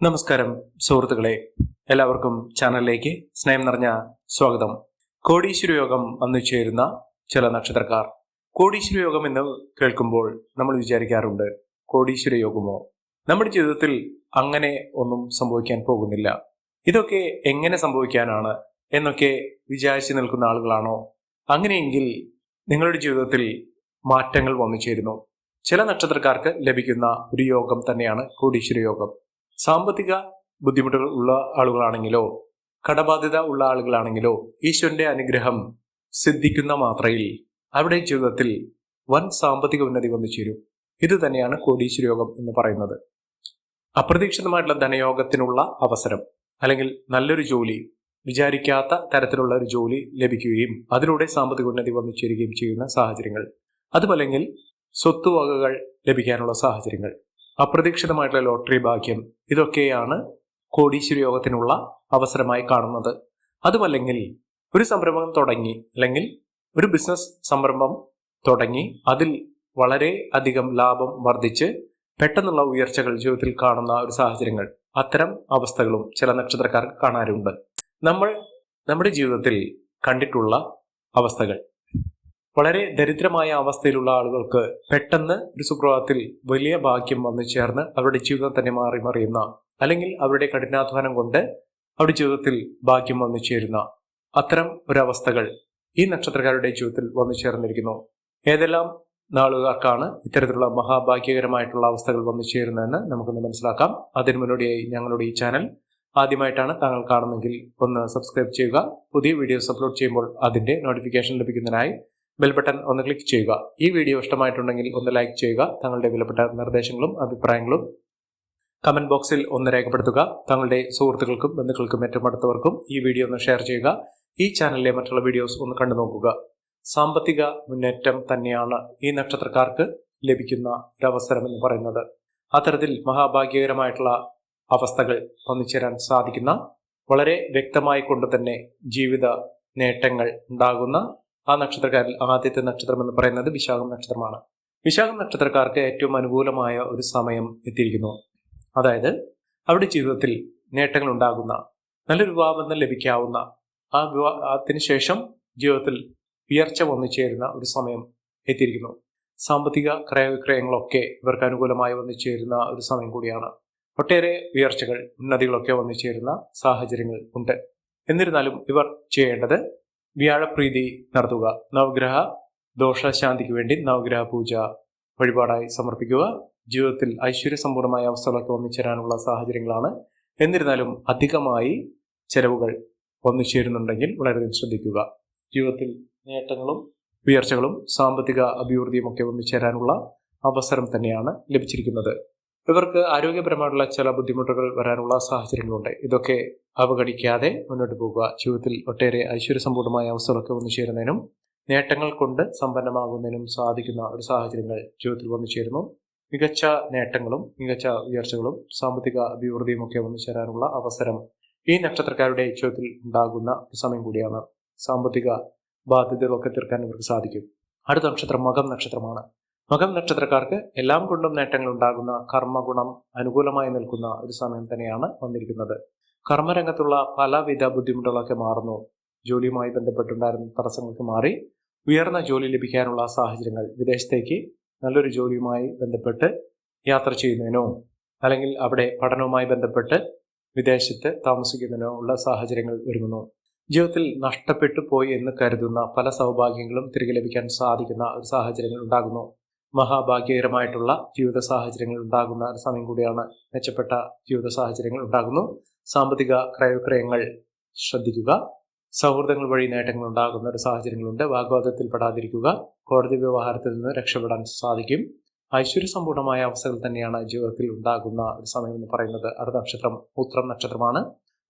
നമസ്കാരം സുഹൃത്തുക്കളെ. എല്ലാവർക്കും ചാനലിലേക്ക് സ്നേഹം നിറഞ്ഞ സ്വാഗതം. കോടീശ്വര യോഗം വന്നു ചേരുന്ന ചില നക്ഷത്രക്കാർ. കോടീശ്വര യോഗം എന്ന് കേൾക്കുമ്പോൾ നമ്മൾ വിചാരിക്കാറുണ്ട് കോടീശ്വര യോഗമോ? നമ്മുടെ ജീവിതത്തിൽ അങ്ങനെ ഒന്നും സംഭവിക്കാൻ പോകുന്നില്ല. ഇതൊക്കെ എങ്ങനെ സംഭവിക്കാനാണ് എന്നൊക്കെ വിചാരിച്ചു നിൽക്കുന്ന ആളുകളാണോ? അങ്ങനെയെങ്കിൽ നിങ്ങളുടെ ജീവിതത്തിൽ മാറ്റങ്ങൾ വന്നു ചേരുന്നു. ചില നക്ഷത്രക്കാർക്ക് ലഭിക്കുന്ന ഒരു യോഗം തന്നെയാണ് കോടീശ്വര യോഗം. സാമ്പത്തിക ബുദ്ധിമുട്ടുകൾ ഉള്ള ആളുകളാണെങ്കിലോ കടബാധ്യത ഉള്ള ആളുകളാണെങ്കിലോ ഈശ്വരന്റെ അനുഗ്രഹം സിദ്ധിക്കുന്ന മാത്രയിൽ അവരുടെ ജീവിതത്തിൽ വൻ സാമ്പത്തിക ഉന്നതി വന്നു ചേരും. ഇത് തന്നെയാണ് കോടീശ്വര യോഗം എന്ന് പറയുന്നത്. അപ്രതീക്ഷിതമായിട്ടുള്ള ധനയോഗത്തിനുള്ള അവസരം അല്ലെങ്കിൽ നല്ലൊരു ജോലി വിചാരിക്കാത്ത തരത്തിലുള്ള ഒരു ജോലി ലഭിക്കുകയും അതിലൂടെ സാമ്പത്തിക ഉന്നതി വന്നു ചേരുകയും ചെയ്യുന്ന സാഹചര്യങ്ങൾ അതുമല്ലെങ്കിൽ സ്വത്തുവകകൾ ലഭിക്കാനുള്ള സാഹചര്യങ്ങൾ. അപ്രതീക്ഷിതമായിട്ടുള്ള ലോട്ടറി ഭാഗ്യം. ഇതൊക്കെയാണ് കോടീശ്വര യോഗത്തിനുള്ള അവസരമായി കാണുന്നത്. അതുമല്ലെങ്കിൽ ഒരു സംരംഭം തുടങ്ങി അല്ലെങ്കിൽ ഒരു ബിസിനസ് സംരംഭം തുടങ്ങി അതിൽ വളരെ അധികം ലാഭം വർദ്ധിച്ച് പെട്ടെന്നുള്ള ഉയർച്ചകൾ ജീവിതത്തിൽ കാണുന്ന ഒരു സാഹചര്യങ്ങൾ അത്തരം അവസ്ഥകളും ചില നക്ഷത്രക്കാർക്ക് കാണാറുണ്ട്. നമ്മൾ നമ്മുടെ ജീവിതത്തിൽ കണ്ടിട്ടുള്ള അവസ്ഥകൾ. വളരെ ദരിദ്രമായ അവസ്ഥയിലുള്ള ആളുകൾക്ക് പെട്ടെന്ന് ഒരു സുപ്രഭാതത്തിൽ വലിയ ഭാഗ്യം വന്നു ചേർന്ന് അവരുടെ ജീവിതം തന്നെ മാറി മറിയുന്ന അല്ലെങ്കിൽ അവരുടെ കഠിനാധ്വാനം കൊണ്ട് അവരുടെ ജീവിതത്തിൽ ഭാഗ്യം വന്നു ചേരുന്ന അത്തരം ഒരവസ്ഥകൾ ഈ നക്ഷത്രക്കാരുടെ ജീവിതത്തിൽ വന്നു ചേർന്നിരിക്കുന്നു. ഏതെല്ലാം നാളുകാർക്കാണ് ഇത്തരത്തിലുള്ള മഹാഭാഗ്യകരമായിട്ടുള്ള അവസ്ഥകൾ വന്നു ചേരുന്നതെന്ന് നമുക്കൊന്ന് മനസ്സിലാക്കാം. അതിന് മുന്നോടിയായി ഞങ്ങളുടെ ഈ ചാനൽ ആദ്യമായിട്ടാണ് താങ്കൾ കാണുന്നെങ്കിൽ ഒന്ന് സബ്സ്ക്രൈബ് ചെയ്യുക. പുതിയ വീഡിയോസ് അപ്ലോഡ് ചെയ്യുമ്പോൾ അതിന്റെ നോട്ടിഫിക്കേഷൻ ലഭിക്കുന്നതിനായി ബെൽ ബട്ടൺ ഒന്ന് ക്ലിക്ക് ചെയ്യുക. ഈ വീഡിയോ ഇഷ്ടമായിട്ടുണ്ടെങ്കിൽ ഒന്ന് ലൈക്ക് ചെയ്യുക. തങ്ങളുടെ വിലപ്പെട്ട നിർദ്ദേശങ്ങളും അഭിപ്രായങ്ങളും കമന്റ് ബോക്സിൽ ഒന്ന് രേഖപ്പെടുത്തുക. തങ്ങളുടെ സുഹൃത്തുക്കൾക്കും ബന്ധുക്കൾക്കും ഏറ്റവും അടുത്തവർക്കും ഈ വീഡിയോ ഒന്ന് ഷെയർ ചെയ്യുക. ഈ ചാനലിലെ മറ്റുള്ള വീഡിയോസ് ഒന്ന് കണ്ടു നോക്കുക. സാമ്പത്തിക മുന്നേറ്റം തന്നെയാണ് ഈ നക്ഷത്രക്കാർക്ക് ലഭിക്കുന്ന ഒരവസരം എന്ന് പറയുന്നത്. അത്തരത്തിൽ മഹാഭാഗ്യകരമായിട്ടുള്ള അവസ്ഥകൾ ഒന്നിച്ചേരാൻ സാധിക്കുന്ന വളരെ വ്യക്തമായി കൊണ്ട് തന്നെ ജീവിത നേട്ടങ്ങൾ ഉണ്ടാകുന്ന ആ നക്ഷത്രക്കാരിൽ ആദ്യത്തെ നക്ഷത്രം എന്ന് പറയുന്നത് വിശാഖം നക്ഷത്രമാണ്. വിശാഖം നക്ഷത്രക്കാർക്ക് ഏറ്റവും അനുകൂലമായ ഒരു സമയം എത്തിയിരിക്കുന്നു. അതായത് അവരുടെ ജീവിതത്തിൽ നേട്ടങ്ങൾ ഉണ്ടാകുന്ന നല്ലൊരു വിവാഹബന്ധം ലഭിക്കാവുന്ന ആ വിവാഹത്തിന് ശേഷം ജീവിതത്തിൽ ഉയർച്ച വന്നു ചേരുന്ന ഒരു സമയം എത്തിയിരിക്കുന്നു. സാമ്പത്തിക ക്രയവിക്രയങ്ങളൊക്കെ ഇവർക്ക് അനുകൂലമായി വന്നു ചേരുന്ന ഒരു സമയം കൂടിയാണ്. ഒട്ടേറെ ഉയർച്ചകൾ ഉന്നതികളൊക്കെ വന്നു ചേരുന്ന സാഹചര്യങ്ങൾ ഉണ്ട്. എന്നിരുന്നാലും ഇവർ ചെയ്യേണ്ടത് വ്യാഴപ്രീതി നടത്തുക. നവഗ്രഹ ദോഷശാന്തിക്ക് വേണ്ടി നവഗ്രഹ പൂജ വഴിപാടായി സമർപ്പിക്കുക. ജീവിതത്തിൽ ഐശ്വര്യസമ്പൂർണമായ അവസ്ഥകളൊക്കെ ഒന്നിച്ചേരാനുള്ള സാഹചര്യങ്ങളാണ്. എന്നിരുന്നാലും അധികമായി ചെലവുകൾ വന്നു ചേരുന്നുണ്ടെങ്കിൽ വളരെയധികം ശ്രദ്ധിക്കുക. ജീവിതത്തിൽ നേട്ടങ്ങളും ഉയർച്ചകളും സാമ്പത്തിക അഭിവൃദ്ധിയും ഒക്കെ വന്നു ചേരാനുള്ള അവസരം തന്നെയാണ് ലഭിച്ചിരിക്കുന്നത്. ഇവർക്ക് ആരോഗ്യപരമായിട്ടുള്ള ചില ബുദ്ധിമുട്ടുകൾ വരാനുള്ള സാഹചര്യങ്ങളുണ്ട്. ഇതൊക്കെ അവഗണിക്കാതെ മുന്നോട്ട് പോകുക. ജീവിതത്തിൽ ഒട്ടേറെ ഐശ്വര്യസമ്പൂർണമായ അവസ്ഥകളൊക്കെ വന്നു ചേരുന്നതിനും നേട്ടങ്ങൾ കൊണ്ട് സമ്പന്നമാകുന്നതിനും സാധിക്കുന്ന ഒരു സാഹചര്യങ്ങൾ ജീവിതത്തിൽ വന്നു ചേരുന്നു. മികച്ച നേട്ടങ്ങളും മികച്ച ഉയർച്ചകളും സാമ്പത്തിക അഭിവൃദ്ധിയും ഒക്കെ വന്നു ചേരാനുള്ള അവസരം ഈ നക്ഷത്രക്കാരുടെ ജീവിതത്തിൽ ഉണ്ടാകുന്ന സമയം കൂടിയാണ്. സാമ്പത്തിക ബാധ്യതകളൊക്കെ തീർക്കാൻ ഇവർക്ക് സാധിക്കും. അടുത്ത നക്ഷത്രം മകം നക്ഷത്രമാണ്. മകം നക്ഷത്രക്കാർക്ക് എല്ലാം കൊണ്ടും നേട്ടങ്ങൾ ഉണ്ടാകുന്ന കർമ്മഗുണം അനുകൂലമായി നിൽക്കുന്ന ഒരു സമയം തന്നെയാണ് വന്നിരിക്കുന്നത്. കർമ്മരംഗത്തുള്ള പലവിധ ബുദ്ധിമുട്ടുകളൊക്കെ മാറുന്നു. ജോലിയുമായി ബന്ധപ്പെട്ടുണ്ടായിരുന്ന തടസ്സങ്ങൾക്ക് മാറി ഉയർന്ന ജോലി ലഭിക്കാനുള്ള സാഹചര്യങ്ങൾ വിദേശത്തേക്ക് നല്ലൊരു ജോലിയുമായി ബന്ധപ്പെട്ട് യാത്ര ചെയ്യുന്നതിനോ അല്ലെങ്കിൽ അവിടെ പഠനവുമായി ബന്ധപ്പെട്ട് വിദേശത്ത് താമസിക്കുന്നതിനോ ഉള്ള സാഹചര്യങ്ങൾ ഒരുങ്ങുന്നു. ജീവിതത്തിൽ നഷ്ടപ്പെട്ടു പോയി എന്ന് കരുതുന്ന പല സൗഭാഗ്യങ്ങളും തിരികെ ലഭിക്കാൻ സാധിക്കുന്ന ഒരു സാഹചര്യങ്ങൾ ഉണ്ടാകുന്നു. മഹാഭാഗ്യകരമായിട്ടുള്ള ജീവിത സാഹചര്യങ്ങൾ ഉണ്ടാകുന്ന ഒരു സമയം കൂടിയാണ് മെച്ചപ്പെട്ട ജീവിത സാഹചര്യങ്ങൾ ഉണ്ടാകുന്നു. സാമ്പത്തിക ക്രയവിക്രയങ്ങൾ ശ്രദ്ധിക്കുക. സൗഹൃദങ്ങൾ വഴി നേട്ടങ്ങൾ ഉണ്ടാകുന്ന ഒരു സാഹചര്യങ്ങളുണ്ട്. വാഗ്വാദത്തിൽ പെടാതിരിക്കുക. കോടതി വ്യവഹാരത്തിൽ നിന്ന് രക്ഷപ്പെടാൻ സാധിക്കും. ഐശ്വര്യസമ്പൂർണമായ അവസ്ഥകൾ തന്നെയാണ് ജീവിതത്തിൽ ഉണ്ടാകുന്ന ഒരു സമയം എന്ന് പറയുന്നത്. അടുത്ത നക്ഷത്രം ഉത്രം നക്ഷത്രമാണ്.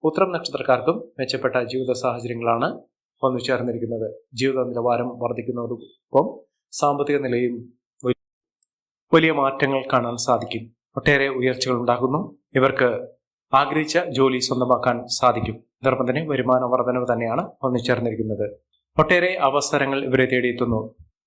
ഉത്രം നക്ഷത്രക്കാർക്കും മെച്ചപ്പെട്ട ജീവിത സാഹചര്യങ്ങളാണ് വന്നു ചേർന്നിരിക്കുന്നത് ജീവിത നിലവാരം വർദ്ധിക്കുന്നതോടൊപ്പം സാമ്പത്തിക നിലയും വലിയ മാറ്റങ്ങൾ കാണാൻ സാധിക്കും. ഒട്ടേറെ ഉയർച്ചകൾ ഉണ്ടാകുന്നു. ഇവർക്ക് ആഗ്രഹിച്ച ജോലി സ്വന്തമാക്കാൻ സാധിക്കും. അതോടൊപ്പം തന്നെ വരുമാന വർധനവ് തന്നെയാണ് ഒന്നിച്ചേർന്നിരിക്കുന്നത് ഒട്ടേറെ അവസരങ്ങൾ ഇവരെ തേടിയെത്തുന്നു.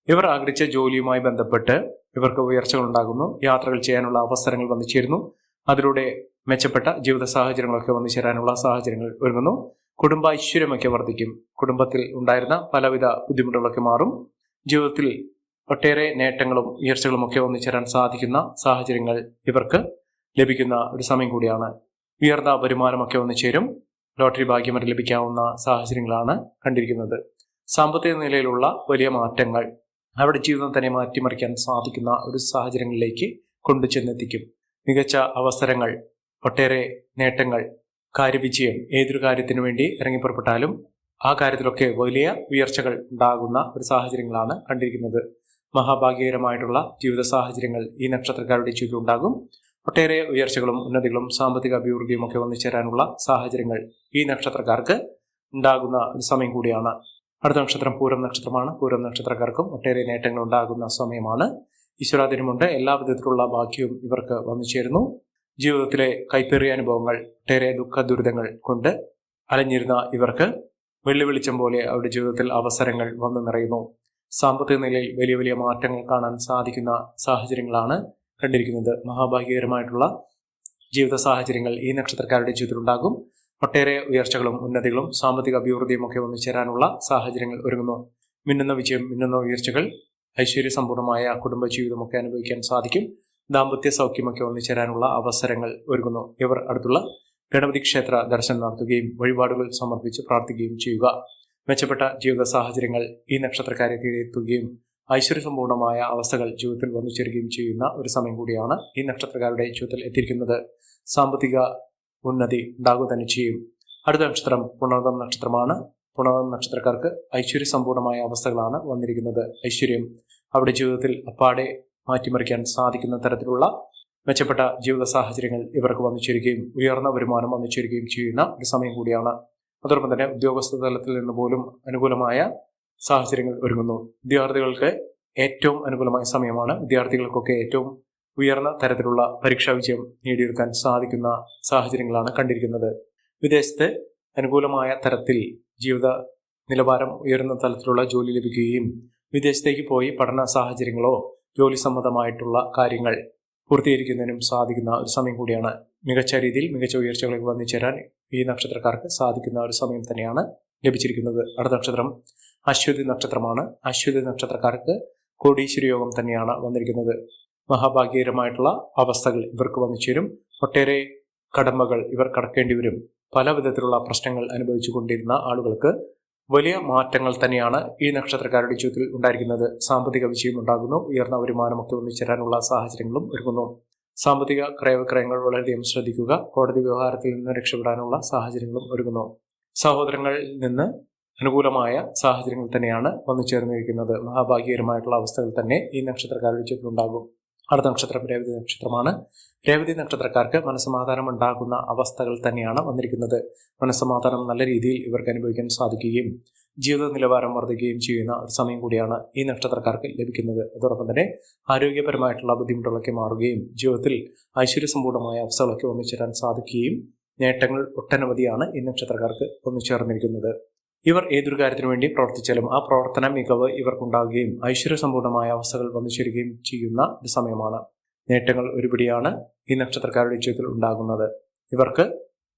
ഇവർ ആഗ്രഹിച്ച ജോലിയുമായി ബന്ധപ്പെട്ട് ഇവർക്ക് ഉയർച്ചകൾ ഉണ്ടാകുന്നു. യാത്രകൾ ചെയ്യാനുള്ള അവസരങ്ങൾ വന്നു ചേരുന്നു അതിലൂടെ മെച്ചപ്പെട്ട ജീവിത സാഹചര്യങ്ങളൊക്കെ വന്നു ചേരാനുള്ള സാഹചര്യങ്ങൾ ഒരുങ്ങുന്നു. കുടുംബ ഐശ്വര്യമൊക്കെ വർദ്ധിക്കും കുടുംബത്തിൽ ഉണ്ടായിരുന്ന പലവിധ ബുദ്ധിമുട്ടുകളൊക്കെ മാറും. ജീവിതത്തിൽ ഒട്ടേറെ നേട്ടങ്ങളും ഉയർച്ചകളും ഒക്കെ ഒന്നിച്ചേരാൻ ചേരാൻ സാധിക്കുന്ന സാഹചര്യങ്ങൾ ഇവർക്ക് ലഭിക്കുന്ന ഒരു സമയം കൂടിയാണ്. ഉയർന്ന വരുമാനമൊക്കെ ഒന്നിച്ചേരും ചേരും. ലോട്ടറി ഭാഗ്യം വരെ ലഭിക്കാവുന്ന സാഹചര്യങ്ങളാണ് കണ്ടിരിക്കുന്നത്. സാമ്പത്തിക നിലയിലുള്ള വലിയ മാറ്റങ്ങൾ അവരുടെ ജീവിതം തന്നെ മാറ്റിമറിക്കാൻ സാധിക്കുന്ന ഒരു സാഹചര്യങ്ങളിലേക്ക് കൊണ്ടു ചെന്നെത്തിക്കും. മികച്ച അവസരങ്ങൾ ഒട്ടേറെ നേട്ടങ്ങൾ കാര്യവിജയം ഏതൊരു കാര്യത്തിനു വേണ്ടി ഇറങ്ങിപ്പുറപ്പെട്ടാലും ആ കാര്യത്തിലൊക്കെ വലിയ ഉയർച്ചകൾ ഉണ്ടാകുന്ന ഒരു സാഹചര്യങ്ങളാണ് കണ്ടിരിക്കുന്നത്. മഹാഭാഗ്യകരമായിട്ടുള്ള ജീവിത സാഹചര്യങ്ങൾ ഈ നക്ഷത്രക്കാരുടെ ചുറ്റുണ്ടാകും ഒട്ടേറെ ഉയർച്ചകളും ഉന്നതികളും സാമ്പത്തിക അഭിവൃദ്ധിയും ഒക്കെ വന്നു ചേരാനുള്ള സാഹചര്യങ്ങൾ ഈ നക്ഷത്രക്കാർക്ക് ഉണ്ടാകുന്ന ഒരു സമയം കൂടിയാണ്. അടുത്ത നക്ഷത്രം പൂരം നക്ഷത്രമാണ്. പൂരം നക്ഷത്രക്കാർക്കും ഒട്ടേറെ നേട്ടങ്ങൾ ഉണ്ടാകുന്ന സമയമാണ്. ഈശ്വരാധീനമുണ്ട്. എല്ലാ വിധത്തിലുള്ള ഭാഗ്യവും ഇവർക്ക് വന്നു ചേരുന്നു. ജീവിതത്തിലെ കൈപ്പേറിയ അനുഭവങ്ങൾ ഒട്ടേറെ ദുഃഖ ദുരിതങ്ങൾ കൊണ്ട് അലഞ്ഞിരുന്ന ഇവർക്ക് വെള്ളി വെളിച്ചം പോലെ അവരുടെ ജീവിതത്തിൽ അവസരങ്ങൾ വന്നു നിറയുന്നു. സാമ്പത്തിക നിലയിൽ വലിയ വലിയ മാറ്റങ്ങൾ കാണാൻ സാധിക്കുന്ന സാഹചര്യങ്ങളാണ് കണ്ടിരിക്കുന്നത്. മഹാഭാഗ്യകരമായിട്ടുള്ള ജീവിത സാഹചര്യങ്ങൾ ഈ നക്ഷത്രക്കാരുടെ ജീവിതത്തിൽ ഉണ്ടാകും ഒട്ടേറെ ഉയർച്ചകളും ഉന്നതികളും സാമ്പത്തിക അഭിവൃദ്ധിയും ഒക്കെ വന്നു ചേരാനുള്ള സാഹചര്യങ്ങൾ ഒരുങ്ങുന്നു. മിന്നുന്ന വിജയം മിന്നുന്ന ഉയർച്ചകൾ ഐശ്വര്യസമ്പൂർണമായ കുടുംബജീവിതമൊക്കെ അനുഭവിക്കാൻ സാധിക്കും. ദാമ്പത്യ സൗഖ്യമൊക്കെ വന്നു ചേരാനുള്ള അവസരങ്ങൾ ഒരുങ്ങുന്നു. ഇവർ അടുത്തുള്ള ഗണപതി ക്ഷേത്ര ദർശനം നടത്തുകയും വഴിപാടുകൾ സമർപ്പിച്ച് പ്രാർത്ഥിക്കുകയും ചെയ്യുക. മെച്ചപ്പെട്ട ജീവിത സാഹചര്യങ്ങൾ ഈ നക്ഷത്രക്കാരെ തേടിയെത്തുകയും ഐശ്വര്യസമ്പൂർണമായ അവസ്ഥകൾ ജീവിതത്തിൽ വന്നു ചേരുകയും ചെയ്യുന്ന ഒരു സമയം കൂടിയാണ് ഈ നക്ഷത്രക്കാരുടെ ജീവിതത്തിൽ എത്തിയിരിക്കുന്നത്. സാമ്പത്തിക ഉന്നതി ഉണ്ടാകുക തന്നെ ചെയ്യും. അടുത്ത നക്ഷത്രം പുണർതം നക്ഷത്രമാണ്. പുണർതം നക്ഷത്രക്കാർക്ക് ഐശ്വര്യസമ്പൂർണമായ അവസ്ഥകളാണ് വന്നിരിക്കുന്നത്. ഐശ്വര്യം അവരുടെ ജീവിതത്തിൽ അപ്പാടെ മാറ്റിമറിക്കാൻ സാധിക്കുന്ന തരത്തിലുള്ള മെച്ചപ്പെട്ട ജീവിത സാഹചര്യങ്ങൾ ഇവർക്ക് വന്നു ചേരുകയും ഉയർന്ന വരുമാനം വന്നു ചേരുകയും ചെയ്യുന്ന ഒരു സമയം കൂടിയാണ് അതോടൊപ്പം തന്നെ ഉദ്യോഗസ്ഥ തലത്തിൽ നിന്ന് പോലും അനുകൂലമായ സാഹചര്യങ്ങൾ ഒരുങ്ങുന്നു. വിദ്യാർത്ഥികൾക്ക് ഏറ്റവും അനുകൂലമായ സമയമാണ് വിദ്യാർത്ഥികൾക്കൊക്കെ ഏറ്റവും ഉയർന്ന തരത്തിലുള്ള പരീക്ഷാ വിജയം നേടിയെടുക്കാൻ സാധിക്കുന്ന സാഹചര്യങ്ങളാണ് കണ്ടിരിക്കുന്നത്. വിദേശത്ത് അനുകൂലമായ തരത്തിൽ ജീവിത നിലവാരം ഉയർന്ന തലത്തിലുള്ള ജോലി ലഭിക്കുകയും വിദേശത്തേക്ക് പോയി പഠന സാഹചര്യങ്ങളോ ജോലി സംബന്ധമായിട്ടുള്ള കാര്യങ്ങൾ പൂർത്തീകരിക്കുന്നതിനും സാധിക്കുന്ന ഒരു സമയം കൂടിയാണ്. മികച്ച രീതിയിൽ മികച്ച ഉയർച്ചകളിൽ വന്നു ചേരാൻ ഈ നക്ഷത്രക്കാർക്ക് സാധിക്കുന്ന ഒരു സമയം തന്നെയാണ് ലഭിച്ചിരിക്കുന്നത്. അടുത്ത നക്ഷത്രം അശ്വതി നക്ഷത്രമാണ്. അശ്വതി നക്ഷത്രക്കാർക്ക് കോടീശ്വര യോഗം തന്നെയാണ് വന്നിരിക്കുന്നത്. മഹാഭാഗ്യകരമായിട്ടുള്ള അവസ്ഥകൾ ഇവർക്ക് വന്നു ചേരും. ഒട്ടേറെ കടമകൾ ഇവർ കടക്കേണ്ടി വരും. പല വിധത്തിലുള്ള പ്രശ്നങ്ങൾ അനുഭവിച്ചു കൊണ്ടിരുന്ന ആളുകൾക്ക് വലിയ മാറ്റങ്ങൾ തന്നെയാണ് ഈ നക്ഷത്രക്കാരുടെ ജീവിതത്തിൽ ഉണ്ടായിരിക്കുന്നത്. സാമ്പത്തിക വിജയം ഉണ്ടാകുന്നു. ഉയർന്ന വരുമാനമൊക്കെ ഒന്നിച്ചേരാനുള്ള സാഹചര്യങ്ങളും ഒരുങ്ങുന്നു. സാമ്പത്തിക ക്രയവിക്രയങ്ങൾ വളരെയധികം ശ്രദ്ധിക്കുക. കോടതി വ്യവഹാരത്തിൽ നിന്ന് രക്ഷപ്പെടാനുള്ള സാഹചര്യങ്ങളും ഒരുങ്ങുന്നു സഹോദരങ്ങളിൽ നിന്ന് അനുകൂലമായ സാഹചര്യങ്ങൾ തന്നെയാണ് വന്നു ചേർന്നിരിക്കുന്നത്. മഹാഭാഗ്യകരമായിട്ടുള്ള അവസ്ഥകൾ തന്നെ ഈ നക്ഷത്രക്കാരുടെ ഉണ്ടാകും. അടുത്ത നക്ഷത്രം രേവതി നക്ഷത്രമാണ്. രേവതി നക്ഷത്രക്കാർക്ക് മനസ്സമാധാനം ഉണ്ടാകുന്ന അവസ്ഥകൾ തന്നെയാണ് വന്നിരിക്കുന്നത്. മനസ്സമാധാനം നല്ല രീതിയിൽ ഇവർക്ക് അനുഭവിക്കാൻ സാധിക്കുകയും ജീവിത നിലവാരം വർദ്ധിക്കുകയും ചെയ്യുന്ന ഒരു സമയം കൂടിയാണ് ഈ നക്ഷത്രക്കാർക്ക് ലഭിക്കുന്നത്. അതോടൊപ്പം തന്നെ ആരോഗ്യപരമായിട്ടുള്ള ബുദ്ധിമുട്ടുകളൊക്കെ മാറുകയും ജീവിതത്തിൽ ഐശ്വര്യസമ്പൂർണമായ അവസ്ഥകളൊക്കെ ഒന്നിച്ചേരാൻ സാധിക്കുകയും നേട്ടങ്ങൾ ഒട്ടനവധിയാണ് ഈ നക്ഷത്രക്കാർക്ക് ഒന്നിച്ചേർന്നിരിക്കുന്നത്. ഇവർ ഏതൊരു കാര്യത്തിനു വേണ്ടി പ്രവർത്തിച്ചാലും ആ പ്രവർത്തന മികവ് ഇവർക്കുണ്ടാകുകയും ഐശ്വര്യസമ്പൂർണമായ അവസ്ഥകൾ വന്നുചേരുകയും ചെയ്യുന്ന ഒരു സമയമാണ്. നേട്ടങ്ങൾ ഒരുപിടിയാണ് ഈ നക്ഷത്രക്കാരുടെ ജീവിതത്തിൽ ഉണ്ടാകുന്നത്. ഇവർക്ക്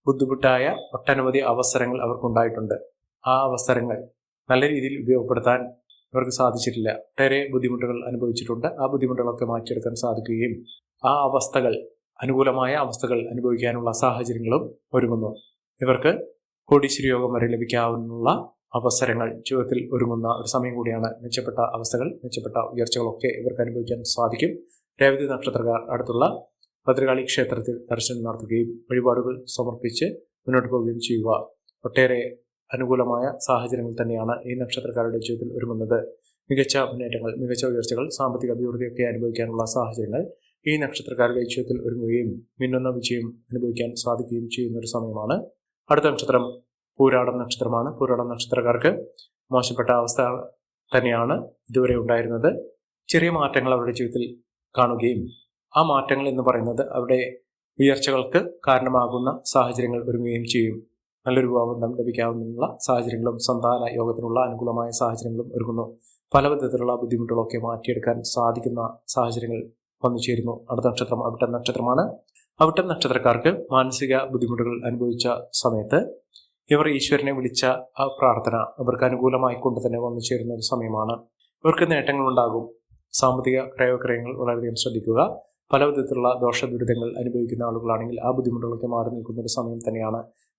ബുദ്ധിമുട്ടായ ഒട്ടനവധി അവസരങ്ങൾ അവർക്കുണ്ടായിട്ടുണ്ട്. ആ അവസരങ്ങൾ നല്ല രീതിയിൽ ഉപയോഗപ്പെടുത്താൻ ഇവർക്ക് സാധിച്ചിട്ടില്ല. ഒട്ടേറെ ബുദ്ധിമുട്ടുകൾ അനുഭവിച്ചിട്ടുണ്ട്. ആ ബുദ്ധിമുട്ടുകളൊക്കെ മാറ്റിയെടുക്കാൻ സാധിക്കുകയും ആ അവസ്ഥകൾ അനുകൂലമായ അവസ്ഥകൾ അനുഭവിക്കാനുള്ള സാഹചര്യങ്ങളും ഒരുങ്ങുന്നു. ഇവർക്ക് കോടീശ്വരി യോഗം വരെ ലഭിക്കാവുന്ന അവസരങ്ങൾ ജീവിതത്തിൽ ഒരുങ്ങുന്ന ഒരു സമയം കൂടിയാണ് മെച്ചപ്പെട്ട അവസ്ഥകൾ മെച്ചപ്പെട്ട ഉയർച്ചകളൊക്കെ ഇവർക്ക് അനുഭവിക്കാൻ സാധിക്കും. രേവതി നക്ഷത്രക്കാർ അടുത്തുള്ള ഭദ്രകാളി ക്ഷേത്രത്തിൽ ദർശനം നടത്തുകയും വഴിപാടുകൾ സമർപ്പിച്ച് മുന്നോട്ട് പോവുകയും ചെയ്യുക. ഒട്ടേറെ അനുകൂലമായ സാഹചര്യങ്ങൾ തന്നെയാണ് ഈ നക്ഷത്രക്കാരുടെ ജീവിതത്തിൽ ഒരുങ്ങുന്നത്. മികച്ച മുന്നേറ്റങ്ങൾ മികച്ച ഉയർച്ചകൾ സാമ്പത്തിക അഭിവൃദ്ധിയൊക്കെ അനുഭവിക്കാനുള്ള സാഹചര്യങ്ങൾ ഈ നക്ഷത്രക്കാരുടെ ജീവിതത്തിൽ ഒരുങ്ങുകയും മിന്നുന്ന വിജയം അനുഭവിക്കാൻ സാധിക്കുകയും ചെയ്യുന്ന ഒരു സമയമാണ്. അടുത്ത നക്ഷത്രം പൂരാടം നക്ഷത്രമാണ്. പൂരാടം നക്ഷത്രക്കാർക്ക് മോശപ്പെട്ട അവസ്ഥ തന്നെയാണ് ഇതുവരെ ഉണ്ടായിരുന്നത്. ചെറിയ മാറ്റങ്ങൾ അവരുടെ ജീവിതത്തിൽ കാണുകയും ആ മാറ്റങ്ങൾ എന്ന് പറയുന്നത് അവരുടെ ഉയർച്ചകൾക്ക് കാരണമാകുന്ന സാഹചര്യങ്ങൾ ഒരുങ്ങുകയും ചെയ്യും. നല്ലൊരു വിവാഹബന്ധം ലഭിക്കാവുന്ന സാഹചര്യങ്ങളും സന്താന യോഗത്തിനുള്ള അനുകൂലമായ സാഹചര്യങ്ങളും ഒരുങ്ങുന്നു പല വിധത്തിലുള്ള ബുദ്ധിമുട്ടുകളൊക്കെ മാറ്റിയെടുക്കാൻ സാധിക്കുന്ന സാഹചര്യങ്ങൾ വന്നു ചേരുന്നു. അടുത്ത നക്ഷത്രം അവിട്ട നക്ഷത്രമാണ്. അവിട്ടം നക്ഷത്രക്കാർക്ക് മാനസിക ബുദ്ധിമുട്ടുകൾ അനുഭവിച്ച സമയത്ത് ഇവർ ഈശ്വരനെ വിളിച്ച പ്രാർത്ഥന അവർക്ക് അനുകൂലമായി കൊണ്ട് തന്നെ വന്നു ചേരുന്ന ഒരു സമയമാണ്. ഇവർക്ക് നേട്ടങ്ങൾ ഉണ്ടാകും. സാമ്പത്തിക ക്രയവിക്രയങ്ങൾ വളരെയധികം ശ്രദ്ധിക്കുക. പല വിധത്തിലുള്ള ദോഷ ദുരിതങ്ങൾ അനുഭവിക്കുന്ന ആളുകളാണെങ്കിൽ ആ ബുദ്ധിമുട്ടുകളൊക്കെ മാറി നിൽക്കുന്ന ഒരു സമയം തന്നെയാണ്.